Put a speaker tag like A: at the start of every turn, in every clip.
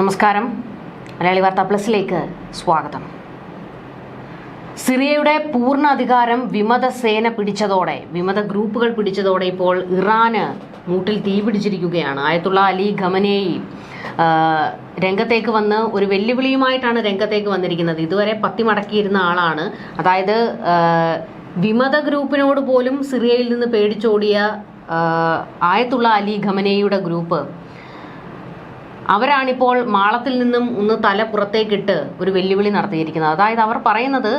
A: നമസ്കാരം. മലയാളി വാർത്താ പ്ലസിലേക്ക് സ്വാഗതം. സിറിയയുടെ പൂർണ അധികാരം വിമത സേന പിടിച്ചതോടെ വിമത ഗ്രൂപ്പുകൾ പിടിച്ചതോടെ ഇപ്പോൾ ഇറാന് മൂട്ടിൽ തീ പിടിച്ചിരിക്കുകയാണ്. ആയത്തുള്ള അലി ഖമനേയി രംഗത്തേക്ക് വന്ന് ഒരു വെല്ലുവിളിയുമായിട്ടാണ് രംഗത്തേക്ക് വന്നിരിക്കുന്നത്. ഇതുവരെ പത്തി മടക്കിയിരുന്ന ആളാണ്. അതായത് വിമത ഗ്രൂപ്പിനോട് പോലും സിറിയയിൽ നിന്ന് പേടിച്ചോടിയ ആയത്തുള്ള അലി ഖമനേയുടെ ഗ്രൂപ്പ് അവരാണിപ്പോൾ മാളത്തിൽ നിന്നും ഒന്ന് തല പുറത്തേക്കിട്ട് ഒരു വെല്ലുവിളി നടത്തിയിരിക്കുന്നത്. അതായത് അവർ പറയുന്നത്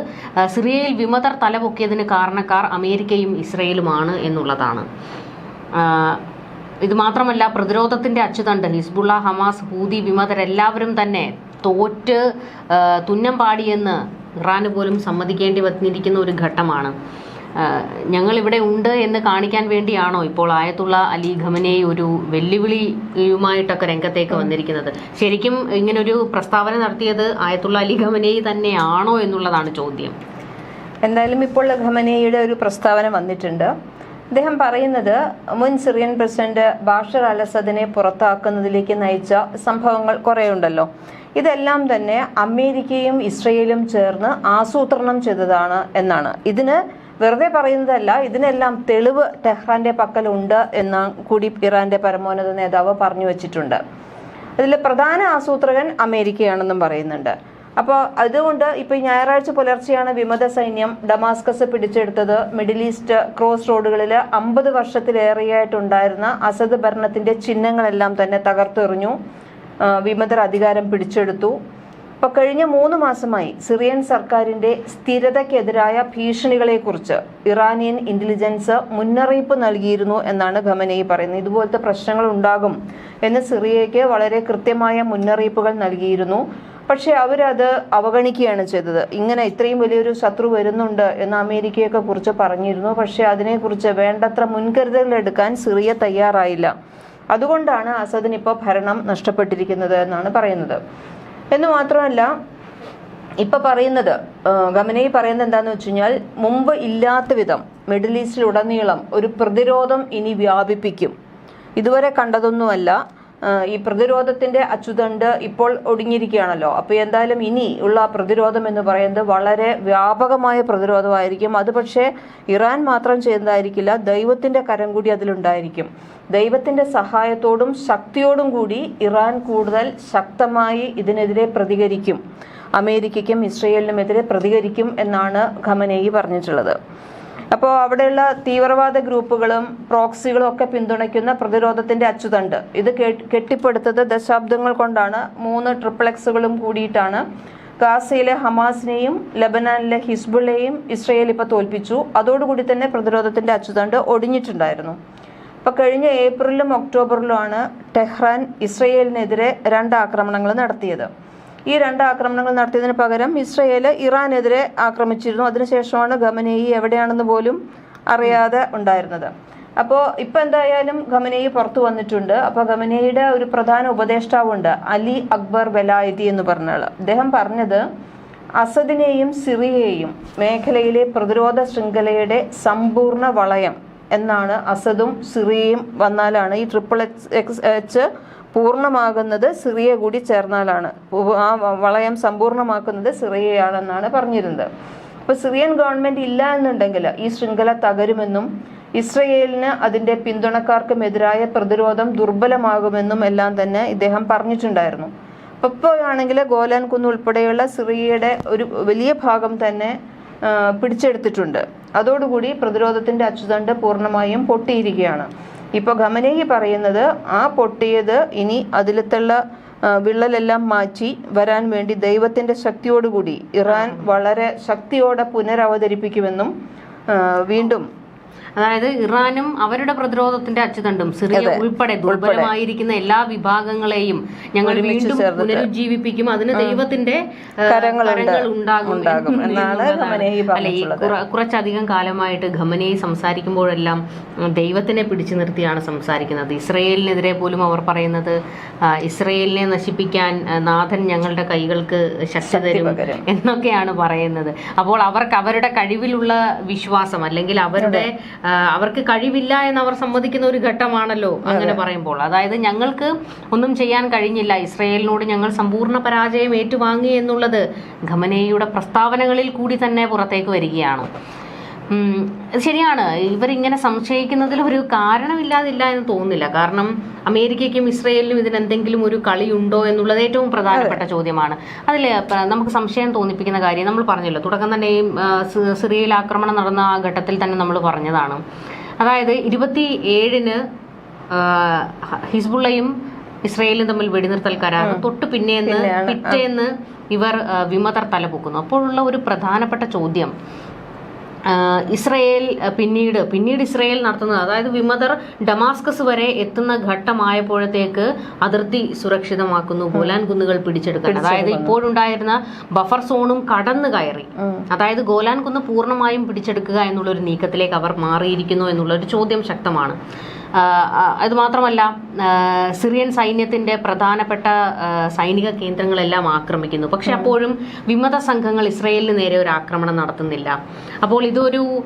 A: സിറിയയിൽ വിമതർ തല പൊക്കിയതിന് കാരണക്കാർ അമേരിക്കയും ഇസ്രയേലുമാണ് എന്നുള്ളതാണ്. ഇത് മാത്രമല്ല പ്രതിരോധത്തിന്റെ അച്ചുതണ്ട് ഹിസ്ബുള്ള ഹമാസ് ഹൂതി വിമതരെല്ലാവരും തന്നെ തോറ്റ് തുന്നം പാടിയെന്ന് ഇറാന് പോലും സമ്മതിക്കേണ്ടി വന്നിരിക്കുന്ന ഒരു ഘട്ടമാണ്. ഞങ്ങൾ ഇവിടെ ഉണ്ട് എന്ന് കാണിക്കാൻ വേണ്ടിയാണോ ഇപ്പോൾ ആയത്തുള്ള അലി ഖമനെ ഒരു വെല്ലുവിളിയുമായിട്ടൊക്കെ രംഗത്തേക്ക് വന്നിരിക്കുന്നത്? ശരിക്കും ഇങ്ങനൊരു പ്രസ്താവന നടത്തിയത് ആയത്തുള്ള അലി ഖമനെ തന്നെയാണോ എന്നുള്ളതാണ് ചോദ്യം.
B: എന്തായാലും ഇപ്പോൾ ഖമനയുടെ ഒരു പ്രസ്താവന വന്നിട്ടുണ്ട്. അദ്ദേഹം പറയുന്നത് മുൻ സിറിയൻ പ്രസിഡന്റ് ബാഷർ അലസദിനെ പുറത്താക്കുന്നതിലേക്ക് നയിച്ച സംഭവങ്ങൾ കുറേ ഉണ്ടല്ലോ ഇതെല്ലാം തന്നെ അമേരിക്കയും ഇസ്രയേലും ചേർന്ന് ആസൂത്രണം ചെയ്തതാണ് എന്നാണ്. ഇതിന് വെറുതെ പറയുന്നതല്ല ഇതിനെല്ലാം തെളിവ് ടെഹ്റാന്റെ പക്കലുണ്ട് എന്ന് കൂടി ഇറാന്റെ പരമോന്നത നേതാവ് പറഞ്ഞു വെച്ചിട്ടുണ്ട്. അതിൽ പ്രധാന ആസൂത്രകൻ അമേരിക്കയാണെന്നും പറയുന്നുണ്ട്. അപ്പോൾ അതുകൊണ്ട് ഇപ്പോൾ ഞായറാഴ്ച പുലർച്ചെയാണ് വിമത സൈന്യം ഡമാസ്കസ് പിടിച്ചെടുത്തത്. മിഡിൽ ഈസ്റ്റ് ക്രോസ് റോഡുകളിൽ അമ്പത് വർഷത്തിലേറെയായിട്ടുണ്ടായിരുന്ന അസദ് ഭരണത്തിന്റെ ചിഹ്നങ്ങളെല്ലാം തന്നെ തകർത്തെറിഞ്ഞു. വിമതർ അധികാരം പിടിച്ചെടുത്തു. ഇപ്പൊ കഴിഞ്ഞ മൂന്ന് മാസമായി സിറിയൻ സർക്കാരിന്റെ സ്ഥിരതയ്ക്കെതിരായ ഭീഷണികളെക്കുറിച്ച് ഇറാനിയൻ ഇന്റലിജൻസ് മുന്നറിയിപ്പ് നൽകിയിരുന്നു എന്നാണ് ഖമനയി പറയുന്നത്. ഇതുപോലത്തെ പ്രശ്നങ്ങൾ ഉണ്ടാകും എന്ന് സിറിയയ്ക്ക് വളരെ കൃത്യമായ മുന്നറിയിപ്പുകൾ നൽകിയിരുന്നു. പക്ഷെ അവരത് അവഗണിക്കുകയാണ് ചെയ്തത്. ഇങ്ങനെ ഇത്രയും വലിയൊരു ശത്രു വരുന്നുണ്ട് എന്ന് അമേരിക്കയൊക്കെ കുറിച്ച് പറഞ്ഞിരുന്നു. പക്ഷെ അതിനെക്കുറിച്ച് വേണ്ടത്ര മുൻകരുതലുകൾ എടുക്കാൻ സിറിയ തയ്യാറായില്ല. അതുകൊണ്ടാണ് അസദിനിപ്പോൾ ഭരണം നഷ്ടപ്പെട്ടിരിക്കുന്നത് എന്നാണ് പറയുന്നത്. എന്ന് മാത്രമല്ല ഇപ്പൊ പറയുന്നത് ഗമനയി പറയുന്നത് എന്താന്ന് വെച്ച് കഴിഞ്ഞാൽ മുമ്പ് ഇല്ലാത്ത വിധം മിഡിൽ ഈസ്റ്റിലുടനീളം ഒരു പ്രതിരോധം ഇനി വ്യാപിപ്പിക്കും. ഇതുവരെ കണ്ടതൊന്നുമല്ല. ഈ പ്രതിരോധത്തിന്റെ അച്ചുതണ്ട് ഇപ്പോൾ ഒടുങ്ങിയിരിക്കുകയാണല്ലോ അപ്പോൾ എന്തായാലും ഇനി ഉള്ള പ്രതിരോധം എന്ന് പറയുന്നത് വളരെ വ്യാപകമായ പ്രതിരോധമായിരിക്കും. അത് പക്ഷേ ഇറാൻ മാത്രം ചെയ്യുന്നതായിരിക്കില്ല ദൈവത്തിന്റെ കരം കൂടി അതിലുണ്ടായിരിക്കും. ദൈവത്തിന്റെ സഹായത്തോടും ശക്തിയോടും കൂടി ഇറാൻ കൂടുതൽ ശക്തമായി ഇതിനെതിരെ പ്രതികരിക്കും. അമേരിക്കയ്ക്കും ഇസ്രയേലിനുമെതിരെ പ്രതികരിക്കും എന്നാണ് ഖമനേയി പറഞ്ഞിട്ടുള്ളത്. അപ്പോൾ അവിടെയുള്ള തീവ്രവാദ ഗ്രൂപ്പുകളും പ്രോക്സികളും ഒക്കെ പിന്തുണയ്ക്കുന്ന പ്രതിരോധത്തിന്റെ അച്ചുതണ്ട്. ഇത് കെട്ടിപ്പടുത്തത് ദശാബ്ദങ്ങൾ കൊണ്ടാണ്. മൂന്ന് ട്രിപ്ലക്സുകളും കൂടിയിട്ടാണ്. ഗാസയിലെ ഹമാസിനെയും ലബനാനിലെ ഹിസ്ബുള്ളയെയും ഇസ്രയേൽ ഇപ്പോൾ തോൽപ്പിച്ചു. അതോടുകൂടി തന്നെ പ്രതിരോധത്തിന്റെ അച്ചുതണ്ട് ഒടിഞ്ഞിട്ടുണ്ടായിരുന്നു. ഇപ്പൊ കഴിഞ്ഞ ഏപ്രിലും ഒക്ടോബറിലുമാണ് ടെഹ്റാൻ ഇസ്രയേലിനെതിരെ രണ്ട് ആക്രമണങ്ങൾ നടത്തിയത്. ഈ രണ്ട് ആക്രമണങ്ങൾ നടത്തിയതിന് പകരം ഇസ്രയേൽ ഇറാനെതിരെ ആക്രമിച്ചിരുന്നു. അതിനുശേഷമാണ് ഖമനേയി എവിടെയാണെന്ന് പോലും അറിയാതെ ഉണ്ടായിരുന്നത്. അപ്പോൾ ഇപ്പം എന്തായാലും ഖമനേയി പുറത്തു വന്നിട്ടുണ്ട്. അപ്പോൾ ഖമനേയിയുടെ ഒരു പ്രധാന ഉപദേഷ്ടാവുണ്ട് അലി അക്ബർ വെലായതി എന്ന് പറഞ്ഞാൽ അദ്ദേഹം പറഞ്ഞത് അസദിനെയും സിറിയയെയും മേഖലയിലെ പ്രതിരോധ ശൃംഖലയുടെ സമ്പൂർണ വളയം എന്നാണ് അസദും സിറിയയും വന്നാലാണ് ഈ ട്രിപ്പിൾ എക്സ് എക്സ് എച്ച് പൂർണമാകുന്നത് സിറിയ കൂടി ചേർന്നാലാണ്. ആ വളയം സമ്പൂർണമാക്കുന്നത് സിറിയയാണെന്നാണ് പറഞ്ഞിരുന്നത്. അപ്പോൾ സിറിയൻ ഗവൺമെന്റ് ഇല്ല എന്നുണ്ടെങ്കിൽ ഈ ശൃംഖല തകരുമെന്നും ഇസ്രയേലിന് അതിന്റെ പിന്തുണക്കാർക്കുമെതിരായ പ്രതിരോധം ദുർബലമാകുമെന്നും എല്ലാം തന്നെ ഇദ്ദേഹം പറഞ്ഞിട്ടുണ്ടായിരുന്നു. ഇപ്പോഴാണെങ്കിൽ ഗോലാൻ കുന്ന് ഉൾപ്പെടെയുള്ള സിറിയയുടെ ഒരു വലിയ ഭാഗം തന്നെ പിടിച്ചെടുത്തിട്ടുണ്ട്. അതോടുകൂടി പ്രതിരോധത്തിന്റെ അച്ചുതണ്ട് പൂർണമായും പൊട്ടിയിരിക്കുകയാണ്. ഇപ്പോൾ ഖമനേഹി പറയുന്നത് ആ പൊട്ടിയത് ഇനി അതിലത്തുള്ള വിള്ളലെല്ലാം മാറ്റി വരാൻ വേണ്ടി ദൈവത്തിന്റെ ശക്തിയോടുകൂടി ഇറാൻ വളരെ ശക്തിയോടെ പുനരവതരിപ്പിക്കുമെന്നും വീണ്ടും
A: അതായത് ഇറാനും അവരുടെ പ്രതിരോധത്തിന്റെ അച്ചുതണ്ടും സിറിയ ഉൾപ്പെടെ ദുർബലമായിരിക്കുന്ന എല്ലാ വിഭാഗങ്ങളെയും ഞങ്ങൾ വീണ്ടും പുനരുജ്ജീവിപ്പിക്കും. അതിന് ദൈവത്തിന്റെ കരങ്ങൾ ഉണ്ടാകും കുറച്ചധികം കാലമായിട്ട് ഖമനയെ സംസാരിക്കുമ്പോഴെല്ലാം ദൈവത്തിനെ പിടിച്ചു നിർത്തിയാണ് സംസാരിക്കുന്നത്. ഇസ്രയേലിനെതിരെ പോലും അവർ പറയുന്നത് ഇസ്രയേലിനെ നശിപ്പിക്കാൻ നാഥൻ ഞങ്ങളുടെ കൈകൾക്ക് ശക്തി തരും എന്നൊക്കെയാണ് പറയുന്നത്. അപ്പോൾ അവർക്ക് അവരുടെ കഴിവിലുള്ള വിശ്വാസം അല്ലെങ്കിൽ അവരുടെ അവർക്ക് കഴിവില്ല എന്ന് അവർ സമ്മതിക്കുന്ന ഒരു ഘട്ടമാണല്ലോ അങ്ങനെ പറയുമ്പോൾ. അതായത് ഞങ്ങൾക്ക് ഒന്നും ചെയ്യാൻ കഴിഞ്ഞില്ല. ഇസ്രയേലിനോട് ഞങ്ങൾ സമ്പൂർണ പരാജയം ഏറ്റുവാങ്ങി എന്നുള്ളത് ഖമനേയുടെ പ്രസ്താവനകളിൽ കൂടി തന്നെ പുറത്തേക്ക് വരികയാണ്. ശരിയാണ്. ഇവരിങ്ങനെ സംശയിക്കുന്നതിൽ ഒരു കാരണമില്ലാതില്ല എന്ന് തോന്നുന്നില്ല. കാരണം അമേരിക്കയ്ക്കും ഇസ്രയേലിനും ഇതിനെന്തെങ്കിലും ഒരു കളിയുണ്ടോ എന്നുള്ളത് ഏറ്റവും പ്രധാനപ്പെട്ട ചോദ്യമാണ്. അതിൽ നമുക്ക് സംശയം തോന്നിപ്പിക്കുന്ന കാര്യം നമ്മൾ പറഞ്ഞല്ലോ. തുടക്കം തന്നെ സിറിയയിൽ ആക്രമണം നടന്ന ആ ഘട്ടത്തിൽ തന്നെ നമ്മൾ പറഞ്ഞതാണ്. അതായത് ഇരുപത്തി ഏഴിന് ഹിസ്ബുള്ളയും ഇസ്രയേലും തമ്മിൽ വെടിനിർത്തൽ കരാർ തൊട്ട് പിന്നേന്ന് പിറ്റേന്ന് ഇവർ വിമതർ തലപൊക്കുന്നു. അപ്പോഴുള്ള ഒരു പ്രധാനപ്പെട്ട ചോദ്യം ഇസ്രയേൽ പിന്നീട് പിന്നീട് ഇസ്രയേൽ നടത്തുന്നത് അതായത് വിമതർ ഡമാസ്കസ് വരെ എത്തുന്ന ഘട്ടമായപ്പോഴത്തേക്ക് അതിർത്തി സുരക്ഷിതമാക്കുന്നു. ഗോലാൻ കുന്നുകൾ പിടിച്ചെടുക്കാൻ. അതായത് ഇപ്പോഴുണ്ടായിരുന്ന ബഫർ സോണും കടന്നു കയറി. അതായത് ഗോലാൻ കുന്ന് പൂർണമായും പിടിച്ചെടുക്കുക എന്നുള്ള ഒരു നീക്കത്തിലേക്ക് അവർ മാറിയിരിക്കുന്നു എന്നുള്ള ഒരു ചോദ്യം ശക്തമാണ്. ആ, ആ, അത് മാത്രമല്ല സിറിയൻ സൈന്യത്തിന്റെ പ്രധാനപ്പെട്ട സൈനിക കേന്ദ്രങ്ങളെല്ലാം ആക്രമിക്കുന്നു. പക്ഷെ അപ്പോഴും വിമത സംഘങ്ങൾ ഇസ്രയേലിന് നേരെ ഒരു ആക്രമണം നടത്തുന്നില്ല. അപ്പോൾ ഇതൊരു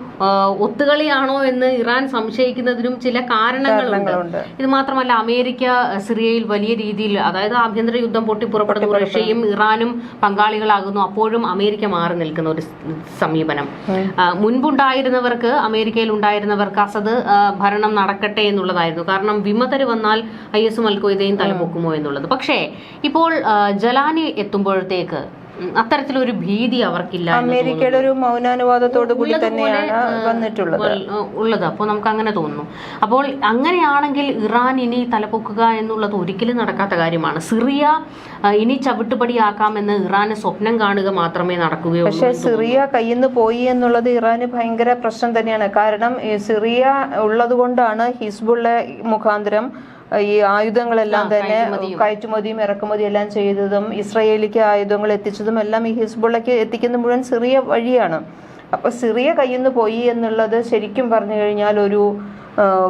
A: ഒത്തുകളിയാണോ എന്ന് ഇറാൻ സംശയിക്കുന്നതിനും ചില കാരണങ്ങളുണ്ട്.
B: കാരണങ്ങളുണ്ട്.
A: ഇത് മാത്രമല്ല അമേരിക്ക സിറിയയിൽ വലിയ രീതിയിൽ അതായത് ആഭ്യന്തര യുദ്ധം പൊട്ടിപ്പുറപ്പെടുന്നു റഷ്യയും ഇറാനും പങ്കാളികളാകുന്നു അപ്പോഴും അമേരിക്ക മാറി നിൽക്കുന്ന ഒരു സമീപനം. മുൻപുണ്ടായിരുന്നവർക്ക് അമേരിക്കയിൽ ഉണ്ടായിരുന്നവർക്ക് അസദ് ഭരണം നടക്കട്ടെ എന്നുള്ളതായിരുന്നു. കാരണം വിമതര് വന്നാൽ ഐ എസും അൽഖ്വയ്ദയും തലപൊക്കുമോ എന്നുള്ളത്. പക്ഷേ ഇപ്പോൾ ജലാനി എത്തുമ്പോഴത്തേക്ക് അത്തരത്തിലൊരു ഭീതി അവർക്കില്ല
B: അമേരിക്കയുടെ ഒരു മൗനാനുവാദത്തോട് കൂടി തന്നെയാണ് വന്നിട്ടുള്ളത്.
A: ഉള്ളത്. അപ്പോൾ നമുക്ക് അങ്ങനെ തോന്നുന്നു. അപ്പോൾ അങ്ങനെയാണെങ്കിൽ ഇറാൻ ഇനി തലപൊക്കുക എന്നുള്ളത് ഒരിക്കലും നടക്കാത്ത കാര്യമാണ്. സിറിയ ഇനി ചവിട്ടുപടിയാക്കാമെന്ന് ഇറാന് സ്വപ്നം കാണുക മാത്രമേ നടക്കുകയുള്ളൂ
B: പക്ഷേ സിറിയ കയ്യിൽ നിന്ന് പോയി എന്നുള്ളത് ഇറാന് ഭയങ്കര പ്രശ്നം തന്നെയാണ്. കാരണം സിറിയ ഉള്ളത് കൊണ്ടാണ് ഹിസ്ബുള്ള മുഖാന്തരം ഈ ആയുധങ്ങളെല്ലാം തന്നെ കയറ്റുമതിയും. ഇറക്കുമതിയും എല്ലാം ചെയ്തതും ഇസ്രയേലിക്ക് ആയുധങ്ങൾ എത്തിച്ചതും എല്ലാം ഈ ഹിസ്ബുള്ളക്ക് എത്തിക്കുന്ന മുഴുവൻ സിറിയ വഴിയാണ്. അപ്പൊ സിറിയ കയ്യിൽ നിന്ന് പോയി എന്നുള്ളത് ശരിക്കും പറഞ്ഞു കഴിഞ്ഞാൽ ഒരു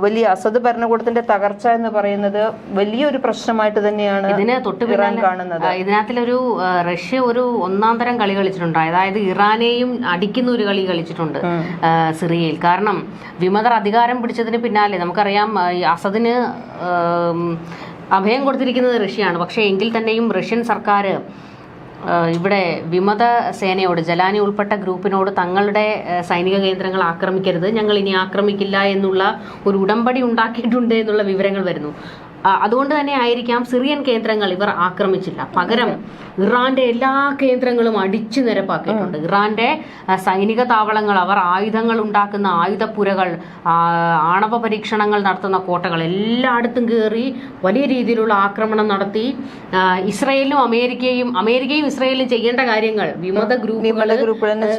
B: വലിയ അസദ് ഭരണകൂടത്തിന്റെ തകർച്ച എന്ന് പറയുന്നത് വലിയൊരു പ്രശ്നമായിട്ട് തന്നെയാണ്
A: ഇതിനെ തൊട്ട്
B: ഇറാൻ കാണുന്നത്.
A: ഇതിനകത്തിലൊരു റഷ്യ ഒരു ഒന്നാം തരം കളി കളിച്ചിട്ടുണ്ട്. അതായത് ഇറാനെയും അടിക്കുന്ന ഒരു കളി കളിച്ചിട്ടുണ്ട് സിറിയയിൽ. കാരണം വിമതർ അധികാരം പിടിച്ചതിന് പിന്നാലെ നമുക്കറിയാം അസദിന് അഭയം കൊടുത്തിരിക്കുന്നത് റഷ്യയാണ്. പക്ഷേ എങ്കിൽ തന്നെയും റഷ്യൻ സർക്കാർ ഇവിടെ വിമത സേനയോട് ജലാനി ഉൾപ്പെട്ട ഗ്രൂപ്പിനോട് തങ്ങളുടെ സൈനിക കേന്ദ്രങ്ങൾ ആക്രമിക്കരുത്. ഞങ്ങൾ ഇനി ആക്രമിക്കില്ല എന്നുള്ള ഒരു ഉടമ്പടി ഉണ്ടാക്കിയിട്ടുണ്ട് എന്നുള്ള വിവരങ്ങൾ വരുന്നു. അതുകൊണ്ട് തന്നെ ആയിരിക്കാം സിറിയൻ കേന്ദ്രങ്ങൾ ഇവർ ആക്രമിച്ചില്ല. പകരം ഇറാന്റെ എല്ലാ കേന്ദ്രങ്ങളും അടിച്ചു നിരപ്പാക്കിയിട്ടുണ്ട്. ഇറാന്റെ സൈനിക താവളങ്ങൾ അവർ ആയുധങ്ങൾ ഉണ്ടാക്കുന്ന ആയുധപ്പുരകൾ ആണവ പരീക്ഷണങ്ങൾ നടത്തുന്ന കോട്ടകൾ എല്ലായിടത്തും കയറി വലിയ രീതിയിലുള്ള ആക്രമണം നടത്തി. ഇസ്രയേലിനും ഇസ്രയേലും അമേരിക്കയും അമേരിക്കയും ഇസ്രയേലും ചെയ്യേണ്ട കാര്യങ്ങൾ വിമത ഗ്രൂപ്പുകൾ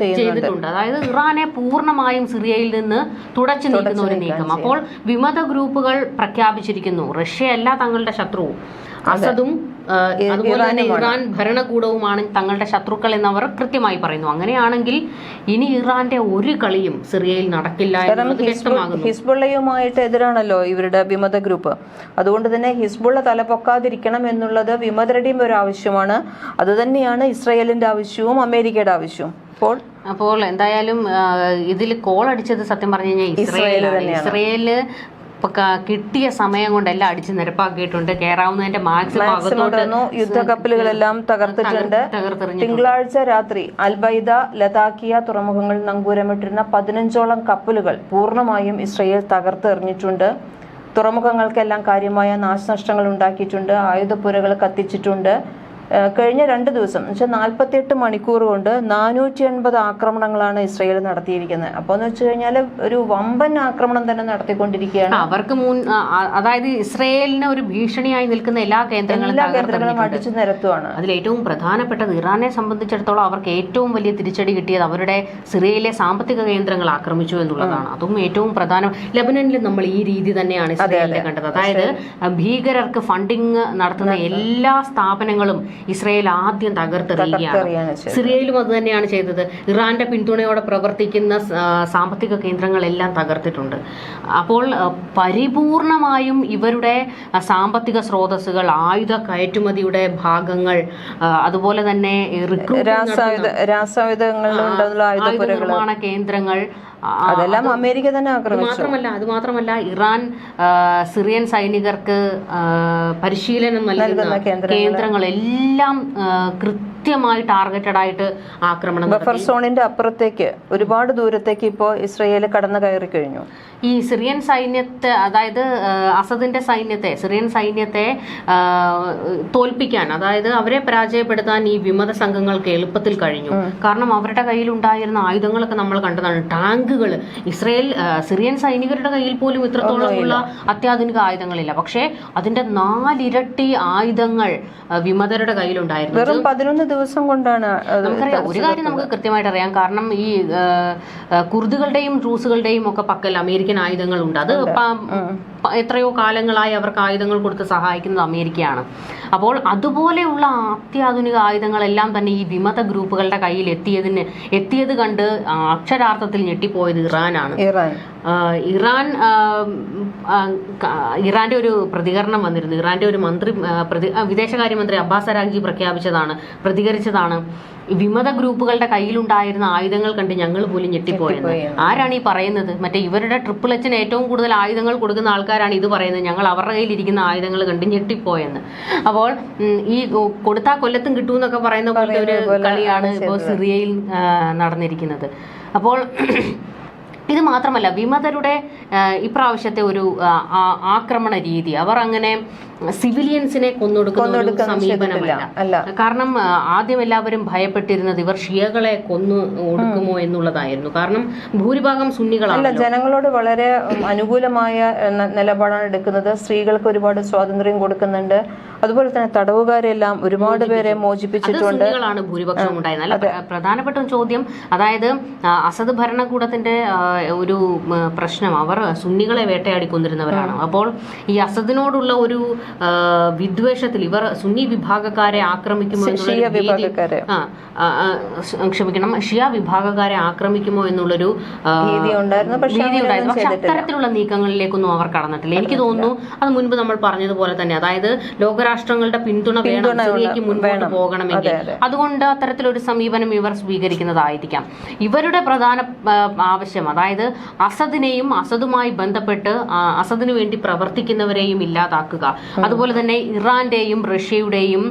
A: ചെയ്തിട്ടുണ്ട്. അതായത് ഇറാനെ പൂർണമായും സിറിയയിൽ നിന്ന് തുടച്ചു നീക്കുന്ന ഒരു നീക്കം. അപ്പോൾ വിമത ഗ്രൂപ്പുകൾ പ്രഖ്യാപിച്ചിരിക്കുന്നു. റഷ്യയല്ല തങ്ങളുടെ ശത്രുവും. അസദും അതുപോലെ തന്നെ ഇറാൻ ഭരണകൂടവുമാണ് തങ്ങളുടെ ശത്രുക്കൾ എന്നവർ കൃത്യമായി പറയുന്നു. അങ്ങനെയാണെങ്കിൽ ഇനി ഇറാന്റെ ഒരു കളിയും സിറിയയിൽ നടക്കില്ല
B: ഹിസ്ബുള്ളയുമായിട്ട് എതിരാണല്ലോ ഇവരുടെ വിമത ഗ്രൂപ്പ്. അതുകൊണ്ട് തന്നെ ഹിസ്ബുള്ള തലപൊക്കാതിരിക്കണം എന്നുള്ളത് വിമതരുടെയും ഒരു ആവശ്യമാണ്. അതുതന്നെയാണ് ഇസ്രായേലിന്റെ ആവശ്യവും അമേരിക്കയുടെ ആവശ്യവും. അപ്പോൾ
A: അപ്പോൾ എന്തായാലും ഇതിൽ കോൾ അടിച്ചത് സത്യം പറഞ്ഞു കഴിഞ്ഞാൽ ഇസ്രയേലാണ്. ഇസ്രയേൽ ഇപ്പൊ കിട്ടിയ സമയം കൊണ്ട് എല്ലാം അടിച്ച് നിരപ്പാക്കിയിട്ടുണ്ട്. കേറാവുന്നതിന്റെ മാക്സിമം അകത്തോട്ട്
B: യുദ്ധക്കപ്പലുകളെല്ലാം തകർത്തിട്ടുണ്ട്. തിങ്കളാഴ്ച രാത്രി അൽബൈദ ലതാക്കിയ തുറമുഖങ്ങൾ നങ്കൂരമിട്ടിരുന്ന പതിനഞ്ചോളം കപ്പലുകൾ പൂർണമായും ഇസ്രയേൽ തകർത്തെറിഞ്ഞിട്ടുണ്ട്. തുറമുഖങ്ങൾക്കെല്ലാം കാര്യമായ നാശനഷ്ടങ്ങൾ ഉണ്ടാക്കിയിട്ടുണ്ട് ആയുധപ്പുരകൾ കത്തിച്ചിട്ടുണ്ട്. കഴിഞ്ഞ രണ്ട് ദിവസം വെച്ചാൽ നാൽപ്പത്തിയെട്ട് മണിക്കൂർ കൊണ്ട് നാനൂറ്റി എൺപത് ആക്രമണങ്ങളാണ് ഇസ്രയേൽ നടത്തിയിരിക്കുന്നത്. അപ്പോൾ എന്ന് വെച്ച് കഴിഞ്ഞാൽ ഒരു വമ്പൻ ആക്രമണം തന്നെ നടത്തിക്കൊണ്ടിരിക്കുകയാണ്.
A: അവർക്ക് അതായത് ഇസ്രയേലിന് ഒരു ഭീഷണിയായി നിൽക്കുന്ന എല്ലാ കേന്ദ്രങ്ങളും
B: എല്ലാ കേന്ദ്രങ്ങളും അടിച്ചു നിരത്തുവാണ്.
A: അതിൽ ഏറ്റവും പ്രധാനപ്പെട്ടത് ഇറാനെ സംബന്ധിച്ചിടത്തോളം അവർക്ക് ഏറ്റവും വലിയ തിരിച്ചടി കിട്ടിയത് അവരുടെ സിറിയയിലെ സാമ്പത്തിക കേന്ദ്രങ്ങൾ ആക്രമിച്ചു എന്നുള്ളതാണ്. അതും ഏറ്റവും പ്രധാനം. ലെബനനിൽ നമ്മൾ ഈ രീതി തന്നെയാണ് ഇസ്രയേലിനെ കണ്ടത്. അതായത് ഭീകരർക്ക് ഫണ്ടിങ് നടത്തുന്ന എല്ലാ സ്ഥാപനങ്ങളും ഇസ്രയേൽ ആദ്യം തകർത്തെറിയുകയാണ്. സിറിയയിലും അത് തന്നെയാണ് ചെയ്തത്. ഇറാന്റെ പിന്തുണയോടെ പ്രവർത്തിക്കുന്ന സാമ്പത്തിക കേന്ദ്രങ്ങളെല്ലാം തകർത്തിട്ടുണ്ട്. അപ്പോൾ പരിപൂർണമായും ഇവരുടെ സാമ്പത്തിക സ്രോതസ്സുകൾ ആയുധ കയറ്റുമതിയുടെ ഭാഗങ്ങൾ അതുപോലെ തന്നെ
B: രാസായുധ രാസായുധങ്ങളിലുണ്ടാകുന്ന
A: ആയുധ നിർമ്മാണ കേന്ദ്രങ്ങൾ
B: അതെല്ലാം അമേരിക്ക തന്നെ ആക്രമിച്ചു.
A: മാത്രമല്ല അത് മാത്രമല്ല ഇറാൻ സിറിയൻ സൈനികർക്ക് പരിശീലനം നൽകുന്ന കേന്ദ്രങ്ങൾ എല്ലാം കൃത്യമായി ടാർഗറ്റഡ് ആയിട്ട് ആക്രമണം.
B: ബഫർ സോണിന്റെ അപ്പുറത്തേക്ക് ഒരുപാട് ദൂരത്തേക്ക് ഇപ്പോൾ ഇസ്രയേൽ കടന്നു കയറി കഴിഞ്ഞു
A: ഈ സിറിയൻ സൈന്യത്തെ അതായത് അസദിന്റെ അസദിന്റെ സൈന്യത്തെ സിറിയൻ സൈന്യത്തെ തോൽപ്പിക്കാൻ അതായത് അവരെ പരാജയപ്പെടുത്താൻ ഈ വിമത സംഘങ്ങൾക്ക് എളുപ്പത്തിൽ കഴിഞ്ഞു. കാരണം അവരുടെ കയ്യിലുണ്ടായിരുന്ന ആയുധങ്ങളൊക്കെ നമ്മൾ കണ്ടതാണ്. ടാങ്കുകൾ. ഇസ്രയേൽ സിറിയൻ സൈനികരുടെ കയ്യിൽ പോലും ഇത്രത്തോളമുള്ള അത്യാധുനിക ആയുധങ്ങളില്ല. പക്ഷേ അതിന്റെ നാലിരട്ടി ആയുധങ്ങൾ വിമതരുടെ കയ്യിലുണ്ടായിരുന്നു.
B: വെറും പതിനൊന്ന് ദിവസം കൊണ്ടാണ്
A: നമുക്കറിയാം. ഒരു കാര്യം നമുക്ക് കൃത്യമായിട്ട് അറിയാം കാരണം ഈ കുർദുകളുടെയും റൂസുകളുടെയും ഒക്കെ പക്കൽ അമേരിക്കൻ ആയുധങ്ങളുണ്ട്. അത് എത്രയോ കാലങ്ങളായി അവർക്ക് ആയുധങ്ങൾ കൊടുത്ത് സഹായിക്കുന്നത് അമേരിക്കയാണ്. അപ്പോൾ അതുപോലെയുള്ള അത്യാധുനിക ആയുധങ്ങളെല്ലാം തന്നെ ഈ വിമത ഗ്രൂപ്പുകളുടെ കയ്യിൽ എത്തിയതിന് എത്തിയത് കണ്ട് അക്ഷരാർത്ഥത്തിൽ ഞെട്ടിപ്പോയത് ഇറാനാണ്.
B: ഇറാൻ.
A: ഇറാന്റെ ഒരു പ്രതികരണം വന്നിരുന്നു. ഇറാന്റെ ഒരു മന്ത്രി പ്രതി- വിദേശകാര്യമന്ത്രി അബ്ബാസ് അരാഖി പ്രഖ്യാപിച്ചതാണ് പ്രതികരിച്ചതാണ്. വിമത ഗ്രൂപ്പുകളുടെ കയ്യിലുണ്ടായിരുന്ന ആയുധങ്ങൾ കണ്ട് ഞങ്ങൾ പോലും ഞെട്ടിപ്പോയെന്ന്. ആരാണ് ഈ പറയുന്നത്? മറ്റേ ഇവരുടെ ട്രിപ്പിൾ എച്ചിന് ഏറ്റവും കൂടുതൽ ആയുധങ്ങൾ കൊടുക്കുന്ന ആൾക്കാരാണ് ഇത് പറയുന്നത്. ഞങ്ങൾ അവരുടെ കയ്യിലിരിക്കുന്ന ആയുധങ്ങൾ കണ്ട് ഞെട്ടിപ്പോയെന്ന്. അപ്പോൾ ഈ കൊടുത്താ കൊല്ലത്തും കിട്ടുമെന്നൊക്കെ പറയുന്ന പോലത്തെ ഒരു കളിയാണ് ഇപ്പോൾ സിറിയയിൽ നടന്നിരിക്കുന്നത്. അപ്പോൾ ഇത് മാത്രമല്ല വിമതരുടെ ഇപ്രാവശ്യത്തെ ഒരു ആക്രമണ രീതി. അവർ അങ്ങനെ സിവിലിയൻസിനെ കൊന്നൊടുക്കുന്ന സമീപനമല്ല. കാരണം ആദ്യം എല്ലാവരും ഭയപ്പെട്ടിരുന്നത് ഇവർ ഷിയകളെ കൊന്നു ഒടുക്കുമോ എന്നുള്ളതായിരുന്നു. കാരണം ഭൂരിഭാഗം സുന്നികളാണ്
B: ജനങ്ങളോട് വളരെ അനുകൂലമായ നിലപാടാണ് എടുക്കുന്നത്. സ്ത്രീകൾക്ക് ഒരുപാട് സ്വാതന്ത്ര്യം കൊടുക്കുന്നുണ്ട്. അതുപോലെ തന്നെ തടവുകാരെല്ലാം ഒരുപാട് പേരെ മോചിപ്പിച്ചിട്ടുണ്ട്.
A: സുന്നികളാണ് ഭൂരിപക്ഷം ഉണ്ടായത് അല്ല പ്രധാനപ്പെട്ട ചോദ്യം അതായത് അസദ് ഭരണകൂടത്തിന്റെ ഒരു പ്രശ്നം. അവർ സുന്നികളെ വേട്ടയാടി കൊന്നിരുന്നവരാണ് അപ്പോൾ ഈ അസദിനോടുള്ള ഒരു വിദ്വേഷത്തിൽ ഇവർ സുന്നി വിഭാഗക്കാരെ ആക്രമിക്കുമോ ക്ഷമിക്കണം. ഷിയ വിഭാഗക്കാരെ ആക്രമിക്കുമോ എന്നുള്ളൊരു ആ,
B: ഭീതി ഉണ്ടായിരുന്നു. പക്ഷെ
A: അത്തരത്തിലുള്ള നീക്കങ്ങളിലേക്കൊന്നും അവർ കടന്നിട്ടില്ല. എനിക്ക് തോന്നുന്നു അത് മുൻപ് നമ്മൾ പറഞ്ഞതുപോലെ തന്നെ. അതായത് ലോകരാഷ്ട്രങ്ങളുടെ പിന്തുണ വേണം സിറിയയ്ക്ക് മുൻപോട്ട് പോകണമെങ്കിൽ അതുകൊണ്ട് അത്തരത്തിലൊരു സമീപനം ഇവർ സ്വീകരിക്കുന്നതായിരിക്കാം. ഇവരുടെ പ്രധാന ആവശ്യം അതായത് അസദിനെയും അസദുമായി ബന്ധപ്പെട്ട് അസദിനു വേണ്ടി പ്രവർത്തിക്കുന്നവരെയും ഇല്ലാതാക്കുക. അതുപോലെ തന്നെ ഇറാന്റെയും റഷ്യയുടെയും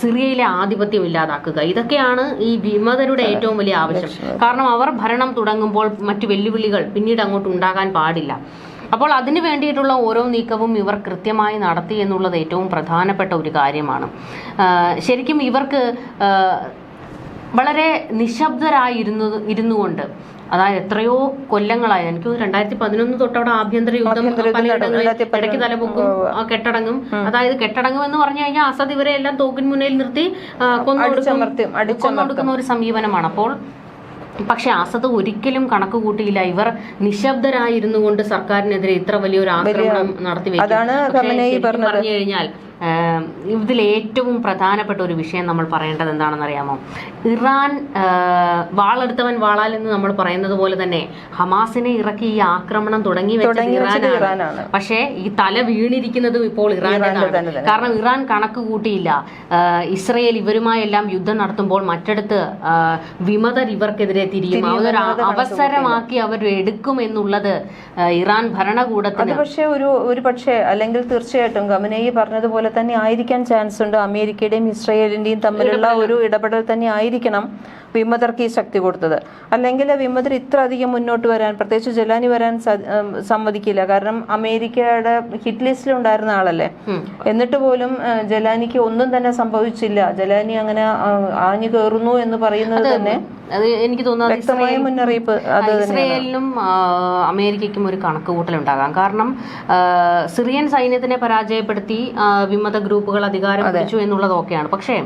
A: സിറിയയിലെ ആധിപത്യം ഇല്ലാതാക്കുക. ഇതൊക്കെയാണ് ഈ വിമതരുടെ ഏറ്റവും വലിയ ആവശ്യം. കാരണം അവർ ഭരണം തുടങ്ങുമ്പോൾ മറ്റു വെല്ലുവിളികൾ പിന്നീട് അങ്ങോട്ട് ഉണ്ടാകാൻ പാടില്ല. അപ്പോൾ അതിനു വേണ്ടിയിട്ടുള്ള ഓരോ നീക്കവും ഇവർ കൃത്യമായി നടത്തി എന്നുള്ളത് ഏറ്റവും പ്രധാനപ്പെട്ട ഒരു കാര്യമാണ്. ശരിക്കും ഇവർക്ക് വളരെ നിശബ്ദരായിരുന്നു ഇരുന്നുകൊണ്ട് അതായത് എത്രയോ കൊല്ലങ്ങളായി എനിക്ക് രണ്ടായിരത്തി പതിനൊന്ന് തൊട്ട് അവിടെ ആഭ്യന്തര യുദ്ധം പലയിടങ്ങളിൽ ഇടയ്ക്ക് തലപൊക്കും കെട്ടടങ്ങും. അതായത് കെട്ടടങ്ങും എന്ന് പറഞ്ഞു കഴിഞ്ഞാൽ അസദ് ഇവരെ എല്ലാം തോക്കിന് മുന്നിൽ നിർത്തി കൊന്നു കൊന്നൊടുക്കും കൊന്നൊടുക്കുന്ന ഒരു സമീപനമാണ്. അപ്പോൾ പക്ഷെ അസദ് ഒരിക്കലും കണക്ക് കൂട്ടിയില്ല. ഇവർ നിശബ്ദരായിരുന്നു കൊണ്ട് സർക്കാരിനെതിരെ ഇത്ര വലിയൊരു ആക്രമണം നടത്തി പറഞ്ഞു കഴിഞ്ഞാൽ ഇതിൽ ഏറ്റവും പ്രധാനപ്പെട്ട ഒരു വിഷയം നമ്മൾ പറയേണ്ടത് എന്താണെന്ന് അറിയാമോ ഇറാൻ വാളെടുത്തവൻ വാളാൽ എന്ന് നമ്മൾ പറയുന്നത് പോലെ തന്നെ ഹമാസിനെ ഇറക്കി ഈ ആക്രമണം തുടങ്ങി വെച്ചത് ഇറാനാണ്. പക്ഷേ ഈ തല വീണിരിക്കുന്നതും ഇപ്പോൾ
B: ഇറാനാണ്
A: കാരണം ഇറാൻ കണക്ക് കൂട്ടിയില്ല. ഇസ്രയേൽ ഇവരുമായെല്ലാം യുദ്ധം നടത്തുമ്പോൾ മറ്റടുത്ത് വിമതർ ഇവർക്കെതിരെ തിരിയും. ഒരു അവസരമാക്കി അവർ എടുക്കും എന്നുള്ളത് ഇറാൻ ഭരണകൂടത്തിന്.
B: പക്ഷെ പക്ഷേ ഒരു ഒരു പക്ഷേ അല്ലെങ്കിൽ തീർച്ചയായിട്ടും ഗമനേയി പറഞ്ഞതുപോലെ തന്നെ ആയിരിക്കാൻ ചാൻസ് ഉണ്ട്. അമേരിക്കയുടെയും ഇസ്രയേലിന്റെയും തമ്മിലുള്ള ഒരു ഇടപെടൽ തന്നെ ആയിരിക്കണം. വിമതർക്ക് ഈ ശക്തി കൊടുത്തത്. അല്ലെങ്കിൽ വിമതർ ഇത്ര അധികം മുന്നോട്ട് വരാൻ പ്രത്യേകിച്ച് ജലാനി വരാൻ സമ്മതിക്കില്ല. കാരണം അമേരിക്കയുടെ ഹിറ്റ് ലിസ്റ്റിൽ ഉണ്ടായിരുന്ന ആളല്ലേ? എന്നിട്ട് പോലും ജലാനിക്ക് ഒന്നും തന്നെ സംഭവിച്ചില്ല. ജലാനി അങ്ങനെ ആഞ്ഞു കയറുന്നു എന്ന് പറയുന്നത് തന്നെ
A: അത് എനിക്ക് തോന്നുന്നത്
B: മുന്നറിയിപ്പ്
A: ഇസ്രയേലിനും അമേരിക്കയ്ക്കും ഒരു കണക്ക് കൂട്ടലുണ്ടാകാം കാരണം സിറിയൻ സൈന്യത്തിനെ പരാജയപ്പെടുത്തി വിമത ഗ്രൂപ്പുകൾ അധികാരം പിടിച്ചു എന്നുള്ളതൊക്കെയാണ്. പക്ഷേ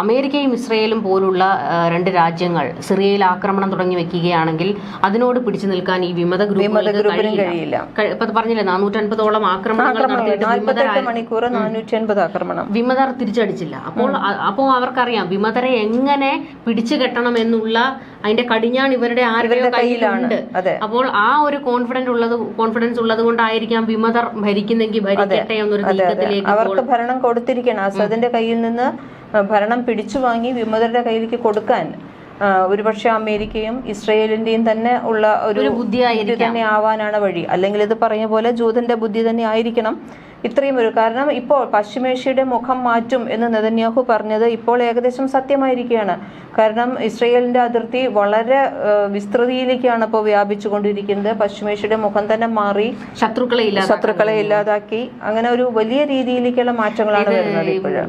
A: അമേരിക്കയും ഇസ്രയേലും പോലുള്ള ആ, രണ്ട് രാജ്യങ്ങൾ സിറിയയിൽ ആക്രമണം തുടങ്ങി വെക്കുകയാണെങ്കിൽ അതിനോട് പിടിച്ചു നിൽക്കാൻ ഈ വിമത ഗ്രൂപ്പുകൾക്ക് കഴിയില്ല. പറഞ്ഞില്ലേ നാനൂറ്റൻപതോളം ആക്രമണങ്ങൾ വിമതർ തിരിച്ചടിച്ചില്ല. അപ്പോൾ അപ്പോ അപ്പോൾ അവർക്കറിയാം വിമതരെ എങ്ങനെ പിടിച്ചു കെട്ടണം എന്നുള്ള അതിന്റെ കടിഞ്ഞാൺ ഇവരുടെ ആരുടെ കയ്യിലുണ്ട്. അപ്പോൾ ആ ഒരു കോൺഫിഡൻസ് ഉള്ളത് കോൺഫിഡൻസ് ഉള്ളത് കൊണ്ടായിരിക്കാം വിമതർ ഭരിക്കുന്നെങ്കിൽ ഭരിക്കട്ടെ എന്നൊരു നീക്കത്തിലേക്ക്
B: അവർക്ക് ഭരണം കൊടുത്തിരിക്കണം. അസദിന്റെ കയ്യിൽ നിന്ന് ഭരണം പിടിച്ചു വാങ്ങി വിമതരുടെ കയ്യിലേക്ക് കൊടുക്കാൻ ഒരുപക്ഷെ അമേരിക്കയും ഇസ്രയേലിന്റെയും തന്നെ ഉള്ള ഒരു
A: ഒരു
B: ബുദ്ധി തന്നെ ആവാനാണ് വഴി. അല്ലെങ്കിൽ ഇത് പറഞ്ഞ പോലെ ജൂതന്റെ ബുദ്ധി തന്നെ ആയിരിക്കണം. ഇത്രയും ഒരു കാരണം. ഇപ്പോൾ പശ്ചിമേഷ്യയുടെ മുഖം മാറ്റും എന്ന് നെതന്യാഹു പറഞ്ഞത് ഇപ്പോൾ ഏകദേശം സത്യമായിരിക്കുകയാണ്. കാരണം ഇസ്രയേലിന്റെ അതിർത്തി വളരെ വിസ്തൃതിയിലേക്കാണ് ഇപ്പോൾ വ്യാപിച്ചുകൊണ്ടിരിക്കുന്നത്. പശ്ചിമേഷ്യയുടെ മുഖം തന്നെ മാറി
A: ശത്രുക്കളെ
B: ശത്രുക്കളെ ഇല്ലാതാക്കി. അങ്ങനെ ഒരു വലിയ രീതിയിലേക്കുള്ള മാറ്റങ്ങളാണ് വരുന്നത്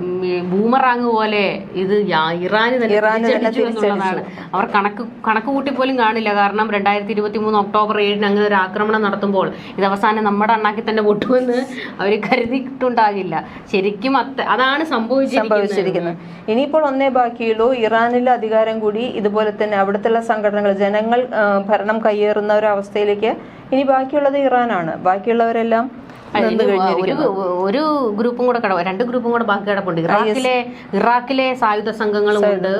B: ഭൂമറാങ്
A: ബൂമറാങ് പോലെ ഇത് ഇറാന് തന്നെ തിരിച്ചടിച്ചു അവർ കണക്ക് കണക്ക് കൂട്ടി പോലും കാണില്ല. കാരണം രണ്ടായിരത്തി ഇരുപത്തി മൂന്ന് ഒക്ടോബർ ഏഴിന് അങ്ങനെ ഒരു ആക്രമണം നടത്തുമ്പോൾ ഇത് അവസാനം നമ്മുടെ അണ്ണാക്കി തന്നെ പൊട്ടുമെന്ന് അവർ കരുതിയിട്ടുണ്ടാകില്ല. ശരിക്കും അതാണ് സംഭവിച്ചിരിക്കുന്നത്.
B: ഇനിയിപ്പോൾ ഒന്നേ ബാക്കിയുള്ളൂ. ഇറാനിലെ അധികാരം കൂടി. ഇതുപോലെ തന്നെ അവിടുത്തെ സംഘടനകൾ ജനങ്ങൾ ഭരണം കയ്യേറുന്ന ഒരു അവസ്ഥയിലേക്ക് ഇനി ബാക്കിയുള്ളത് ഇറാനാണ്. ബാക്കിയുള്ളവരെല്ലാം
A: ഒരു ഒരു ഗ്രൂപ്പും കൂടെ കട രണ്ട് ഗ്രൂപ്പും കൂടെ ബാക്കി കിടപ്പുണ്ട്. ഇറാഖിലെ ഇറാഖിലെ സായുധ സംഘങ്ങളും ഉണ്ട്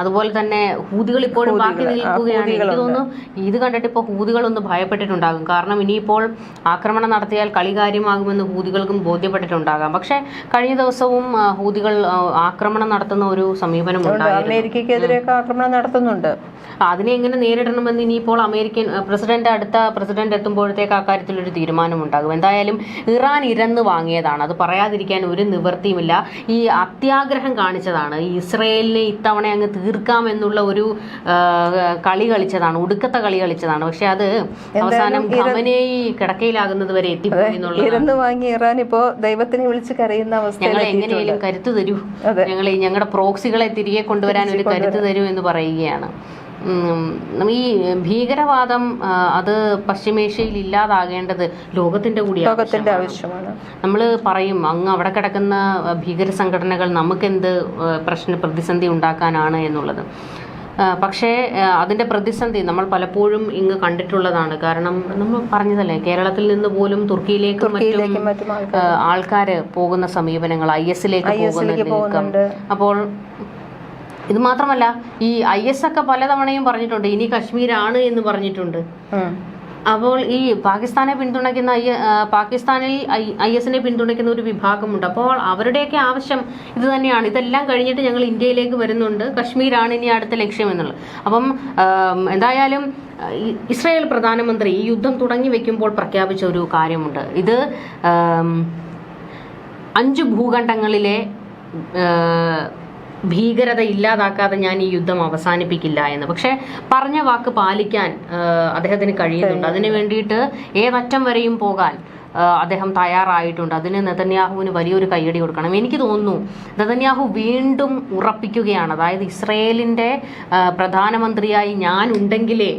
A: അതുപോലെ തന്നെ ഹൂതികൾ ഇപ്പോഴും ബാക്കി നിൽക്കുകയാണ്. എനിക്ക് തോന്നുന്നു ഇത് കണ്ടിട്ട് ഇപ്പോൾ ഹൂതികളൊന്ന് ഭയപ്പെട്ടിട്ടുണ്ടാകും. കാരണം ഇനിയിപ്പോൾ ആക്രമണം നടത്തിയാൽ കളി കാര്യമാകുമെന്ന് ഹൂതികൾക്കും ബോധ്യപ്പെട്ടിട്ടുണ്ടാകാം. പക്ഷേ കഴിഞ്ഞ ദിവസവും ഹൂതികൾ ആക്രമണം നടത്തുന്ന ഒരു സമീപനം
B: അമേരിക്കക്കെതിരെയൊക്കെ ആക്രമണം നടത്തുന്നുണ്ട്.
A: അതിനെ എങ്ങനെ നേരിടണമെന്ന് ഇനിയിപ്പോൾ അമേരിക്കൻ പ്രസിഡന്റ് അടുത്ത പ്രസിഡന്റ് എത്തുമ്പോഴത്തേക്ക് അക്കാര്യത്തിൽ ഒരു തീരുമാനമുണ്ടാകും. എന്തായാലും ഇറാൻ ഇരന്ന് വാങ്ങിയതാണ്. അത് പറയാതിരിക്കാൻ ഒരു നിവൃത്തിയുമില്ല. ഈ അത്യാഗ്രഹം കാണിച്ചതാണ്. ഇസ്രയേലിനെ ഇത്തവണ അങ്ങ് തീർക്കാം എന്നുള്ള ഒരു കളി കളിച്ചതാണ് ഒടുക്കത്തെ കളി കളിച്ചതാണ്. പക്ഷെ അത് അവസാനം ഖമനേയി കിടക്കയിലാകുന്നത് വരെ എത്തിപ്പോയി എന്നുള്ളത്
B: ഇരന്ന് വാങ്ങി ഇറാൻ ഇപ്പോ ദൈവത്തിനെ വിളിച്ച് കരയുന്ന അവസ്ഥയിൽ
A: ഞങ്ങൾ എങ്ങനെയും കരുത്ത് തരൂ. ഞങ്ങൾ ഞങ്ങളുടെ പ്രോക്സികളെ തിരികെ കൊണ്ടുവരാൻ ഒരു കരുത്ത് തരൂ എന്ന് പറയുകയാണ്. ഈ ഭീകരവാദം അത് പശ്ചിമേഷ്യയിൽ ഇല്ലാതാകേണ്ടത് ലോകത്തിന്റെ കൂടി
B: ലോകത്തിന്റെ ആവശ്യമാണ്.
A: നമ്മൾ പറയും അങ്ങ് അവിടെ കിടക്കുന്ന ഭീകര സംഘടനകൾ നമുക്കെന്ത് എന്ത് പ്രശ്ന പ്രതിസന്ധി ഉണ്ടാക്കാനാണ് എന്നുള്ളത്. പക്ഷേ അതിന്റെ അതിന്റെ പ്രതിസന്ധി നമ്മൾ പലപ്പോഴും ഇങ്ങ് കണ്ടിട്ടുള്ളതാണ്. കാരണം നമ്മൾ പറഞ്ഞതല്ലേ കേരളത്തിൽ നിന്ന് പോലും തുർക്കിയിലേക്കും മറ്റും
B: ആൾക്കാർ
A: പോകുന്ന സമീപനങ്ങൾ ഐ എസിലേക്ക് പോകുന്ന അപ്പോൾ ഇത് മാത്രമല്ല ഈ ഐ എസ് ഒക്കെ പലതവണയും പറഞ്ഞിട്ടുണ്ട് ഇനി കശ്മീരാണ് എന്ന് പറഞ്ഞിട്ടുണ്ട്. അപ്പോൾ ഈ പാകിസ്ഥാനെ പിന്തുണയ്ക്കുന്ന ഐ പാകിസ്ഥാനിൽ ഐ എസിനെ പിന്തുണയ്ക്കുന്ന ഒരു വിഭാഗമുണ്ട്. അപ്പോൾ അവരുടെയൊക്കെ ആവശ്യം ഇത് തന്നെയാണ്. ഇതെല്ലാം കഴിഞ്ഞിട്ട് ഞങ്ങൾ ഇന്ത്യയിലേക്ക് വരുന്നുണ്ട്. കശ്മീരാണ് ഇനി അടുത്ത ലക്ഷ്യം എന്നുള്ളത്. അപ്പം എന്തായാലും ഇസ്രായേൽ പ്രധാനമന്ത്രി ഈ യുദ്ധം തുടങ്ങി വെക്കുമ്പോൾ പ്രഖ്യാപിച്ച ഒരു കാര്യമുണ്ട്. ഇത് അഞ്ച് ഭൂഖണ്ഡങ്ങളിലെ ഭീകരത ഇല്ലാതാക്കാതെ ഞാൻ ഈ യുദ്ധം അവസാനിപ്പിക്കില്ല എന്ന്. പക്ഷെ പറഞ്ഞ വാക്ക് പാലിക്കാൻ അദ്ദേഹത്തിന് കഴിയുന്നുണ്ട്. അതിനു വേണ്ടിയിട്ട് ഏതറ്റം വരെയും പോകാൻ അദ്ദേഹം തയ്യാറായിട്ടുണ്ട്. അതിന് നെതന്യാഹുവിന് വലിയൊരു കയ്യടി കൊടുക്കണം. എനിക്ക് തോന്നുന്നു നെതന്യാഹു വീണ്ടും ഉറപ്പിക്കുകയാണ്. അതായത് ഇസ്രയേലിന്റെ പ്രധാനമന്ത്രിയായി ഞാൻ ഉണ്ടെങ്കിലേ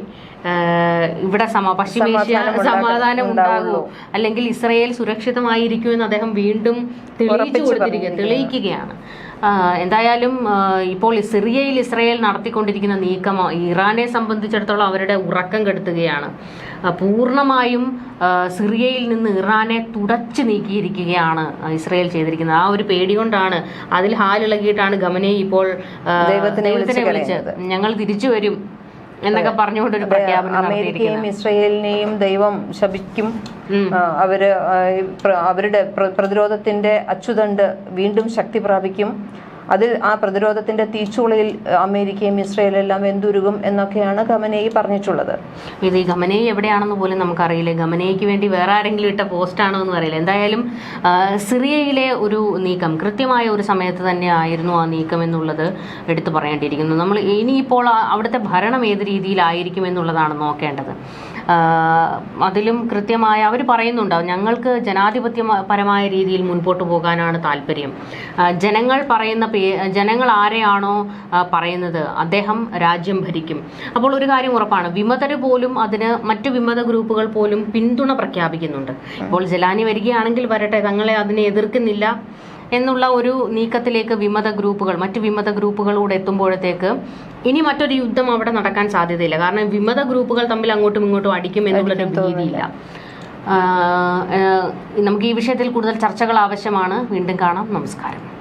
A: ഇവിടെ സമ പശ്ചിമേഷ്യ സമാധാനം ഉണ്ടാകൂ അല്ലെങ്കിൽ ഇസ്രയേൽ സുരക്ഷിതമായിരിക്കും എന്ന് അദ്ദേഹം വീണ്ടും തെളിയിച്ചു കൊടുത്തിരിക്കുക തെളിയിക്കുകയാണ്. എന്തായാലും ഇപ്പോൾ സിറിയയിൽ ഇസ്രയേൽ നടത്തിക്കൊണ്ടിരിക്കുന്ന നീക്കം ഇറാനെ സംബന്ധിച്ചിടത്തോളം അവരുടെ ഉറക്കം കെടുത്തുകയാണ്. പൂർണമായും സിറിയയിൽ നിന്ന് ഇറാനെ തുടച്ചു നീക്കിയിരിക്കുകയാണ് ഇസ്രയേൽ ചെയ്തിരിക്കുന്നത്. ആ ഒരു പേടി കൊണ്ടാണ് അതിൽ ഹാലിളകിയിട്ടാണ് ഗമനെ ഇപ്പോൾ
B: ദൈവത്തിനെ വിളിച്ച്
A: ഞങ്ങൾ തിരിച്ചു വരും. എന്നൊക്കെ പറഞ്ഞുകൊണ്ട് ഒരു പ്രഖ്യാപനം
B: അമേരിക്കയും ഇസ്രയേലിനെയും ദൈവം ശപിക്കും. അവർ അവരുടെ പ്രതിരോധത്തിന്റെ അച്ചുതണ്ട് വീണ്ടും ശക്തി പ്രാപിക്കും. അതിൽ ആ പ്രതിരോധത്തിന്റെ തീച്ചൂളയിൽ അമേരിക്കയും ഇസ്രയേലും എല്ലാം എന്തുരുകും എന്നൊക്കെയാണ് ഖമനേയി പറഞ്ഞിട്ടുള്ളത്.
A: ഇത് ഈ ഖമനേയി എവിടെയാണെന്ന് പോലും നമുക്കറിയില്ല. ഗമനയ്ക്ക് വേണ്ടി വേറെ ആരെങ്കിലും ഇട്ട പോസ്റ്റ് ആണോ എന്ന് അറിയില്ല. എന്തായാലും സിറിയയിലെ ഒരു നീക്കം കൃത്യമായ ഒരു സമയത്ത് തന്നെ ആയിരുന്നു ആ നീക്കം എന്നുള്ളത് എടുത്തു പറയേണ്ടിയിരിക്കുന്നു. നമ്മൾ ഇനിയിപ്പോൾ അവിടുത്തെ ഭരണം ഏത് രീതിയിലായിരിക്കും എന്നുള്ളതാണ് നോക്കേണ്ടത്. അതിലും കൃത്യമായ അവർ പറയുന്നുണ്ട് ഞങ്ങൾക്ക് ജനാധിപത്യപരമായ രീതിയിൽ മുൻപോട്ട് പോകാനാണ് താല്പര്യം. ജനങ്ങൾ പറയുന്ന പേ ജനങ്ങൾ ആരെയാണോ പറയുന്നത് അദ്ദേഹം രാജ്യം ഭരിക്കും. അപ്പോൾ ഒരു കാര്യം ഉറപ്പാണ് വിമതര് പോലും അതിന് മറ്റു വിമത ഗ്രൂപ്പുകൾ പോലും പിന്തുണ പ്രഖ്യാപിക്കുന്നുണ്ട്. ഇപ്പോൾ ജലാനി വരികയാണെങ്കിൽ വരട്ടെ തങ്ങളെ അതിനെ എതിർക്കുന്നില്ല. എന്നുള്ള ഒരു നീക്കത്തിലേക്ക് വിമത ഗ്രൂപ്പുകൾ മറ്റ് വിമത ഗ്രൂപ്പുകളോട് എത്തുമ്പോഴത്തേക്ക് ഇനി മറ്റൊരു യുദ്ധം അവിടെ നടക്കാൻ സാധ്യതയില്ല. കാരണം വിമത ഗ്രൂപ്പുകൾ തമ്മിൽ അങ്ങോട്ടും ഇങ്ങോട്ടും അടിക്കും എന്നുള്ളൊരു ഭീതിയില്ല ആ, നമുക്ക് ഈ വിഷയത്തിൽ കൂടുതൽ ചർച്ചകൾ ആവശ്യമാണ്. വീണ്ടും കാണാം. നമസ്കാരം.